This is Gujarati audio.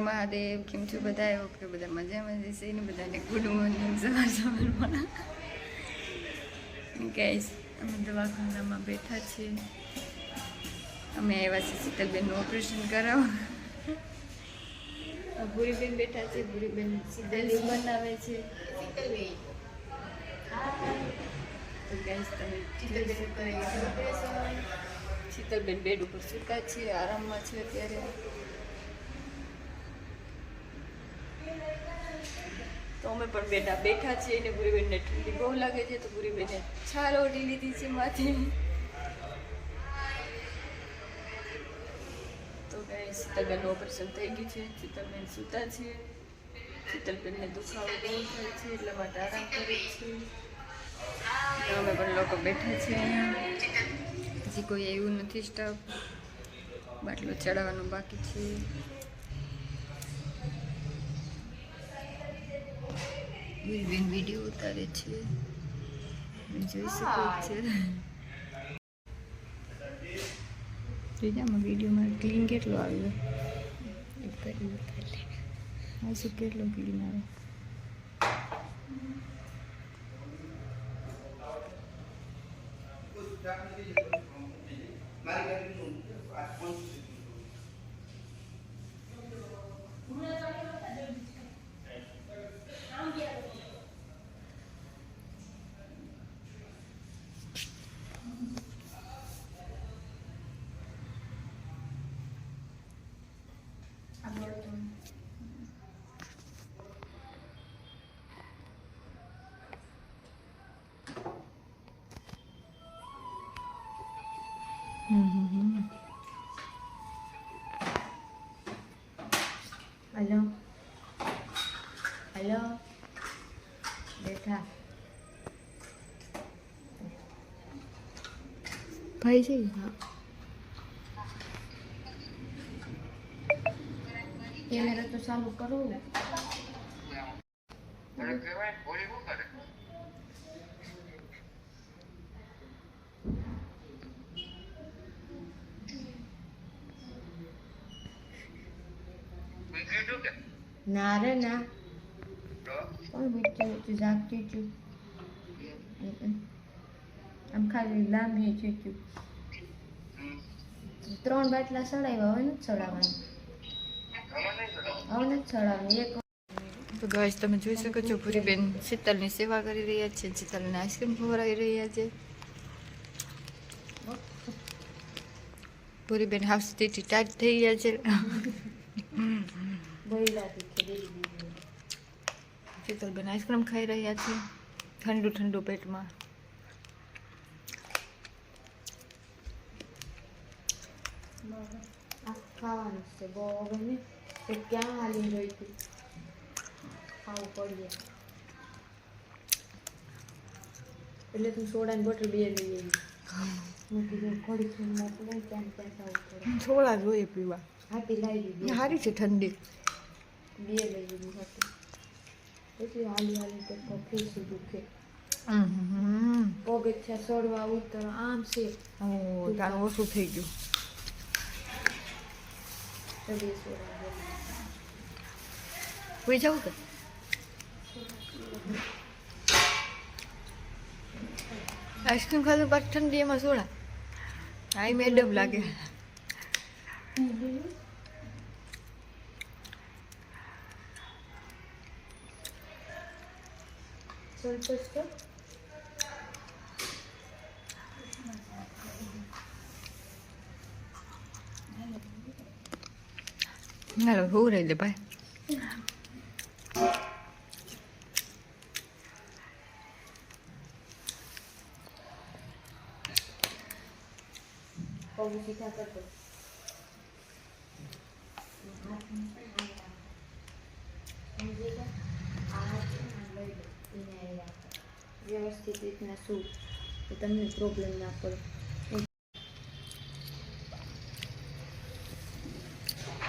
મહાદેવ, કેમ છો? બધા એવો કે બધા મજામાં જશે ને બધાને ગુડ મોર્નિંગ સવાર સવારમાં. ગેસ અમે દવાખાનામાં બેઠા છીએ. અમે આવ્યા છીએ શીતલબેનનું ઓપરેશન કરાવવા. ભૂરીબેન બેઠા છે, ભૂરીબેન સીધેલી બનાવે છે. તો ગેસ તમે શીતલબેન શીતલબેન બેડ ઉપર સૂતા છે, આરામમાં છે અત્યારે. તો અમે પણ બેટા બેઠા છીએ અને ભૂરીબેનને ઠંડી બહુ લાગે છે તો ભૂરીબેને છાલ ઓઢી લીધી છે માથી. તો કઈ શીતલબેનનું ઓપરેશન થઈ ગયું છે. શીતલબેન સૂતા છે. શીતલબેનને દુખાવો બહુ થાય છે, એટલા માટે આરામ કરે છે. અમે પણ લોકો બેઠા છીએ અહીંયા. હજી કોઈ એવું નથી સ્ટાફ બાટલો ચડાવવાનું બાકી છે. બેન વીડિયો ઉતારે છે. જોઈ શકો છો. જોઈ વિડીયોમાં ક્લીન કેટલો આવ્યો? એક કરી ઉતાર લે શું કેટલો ક્લીન આવે હલો. હલો. બેઠા. ભાઈ છે હા. કેમેરા તો ચાલુ કરો. ના રે ના. કોણ બીજું તું જાગતી છું. આમ ખાલી લાંબી ચૂચ્યું ત્રણ બાટલા ચડાવ્યા હવે નથી ચડાવવાનું હવે નથી ચડાવવાનું એક તો ગાઈસ તમે જોઈ શકો છો ભૂરીબેન શીતલની સેવા કરી રહ્યા છે શીતલને આઈસ્ક્રીમ ખવડાવી રહ્યા છે. ભૂરીબેન હાફ સ્ટેટી ટાઈટ થઈ ગયા છે. શીતલબેન આઈસ્ક્રીમ ખાઈ રહ્યા છે. ઠંડુ ઠંડુ પેટમાં. ખાવાનું છે. બહુ હવે ને ક્યાં હાલી રહી હતી ખાવું પડીએ એટલે તું સોડાની બોટલ બે લઈ આવી. થોડી જોઈએ પીવા. હારી સારી છે ઠંડી. બે લીધી હતી પછી હાલી હાલી કરતા ફેસી દુખે. પગથિયા સડવા ઉતર આમ છે. તારું ઓછું થઈ ગયું. સોડા જાવ કે? આઈસ્ક્રીમ ખાધું પાછી ઠંડી એમાં સોડા. આઈ મેડમ લાગે. સંતોષ તો હાલો હું રહી લે ભાઈ પગ સીધા વ્યવસ્થિત રીતના શું તો તમને પ્રોબ્લેમ ના પડે